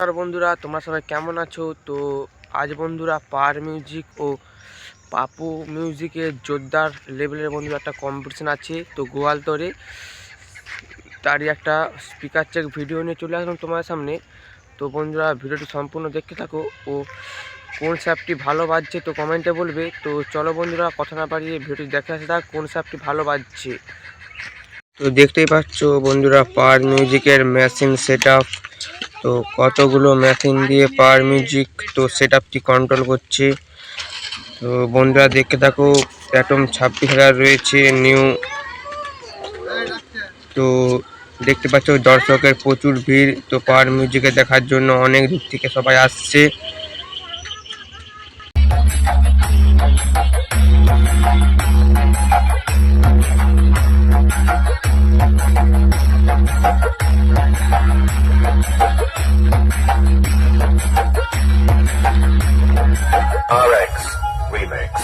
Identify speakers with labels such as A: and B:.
A: নমস্কার বন্ধুরা, তোমরা সবাই কেমন আছো? তো আজ বন্ধুরা পার মিউজিক ও পাপু মিউজিকের জোরদার লেভেলের বন্ধুরা একটা কম্পিটিশন আছে, তো গোয়ালতরে তারই একটা স্পিকার চেক ভিডিও নিয়ে চলে আসলাম তোমার সামনে। তো বন্ধুরা, ভিডিওটি সম্পূর্ণ দেখতে থাকো ও কোন স্যাপটি ভালো বাজছে তো কমেন্টে বলবে। তো চলো বন্ধুরা, কথা না বাড়িয়ে ভিডিওটি দেখে আসে কোন স্যাপটি ভালো বাজছে। তো দেখতেই পাচ্ছ বন্ধুরা পার মিউজিকের মেশিন সেট তো কতগুলো মেশিন দিয়ে পাওয়ার মিউজিক তো সেট কন্ট্রোল করছে। তো বন্ধুরা, দেখতে থাকো অ্যাটম ছাব্বিশ হাজার রয়েছে নিউ তো দেখতে পাচ্ছ, দর্শকের প্রচুর ভিড়। তো পাওয়ার মিউজিকে দেখার জন্য অনেক দূর থেকে সবাই আসছে।
B: RX Remix.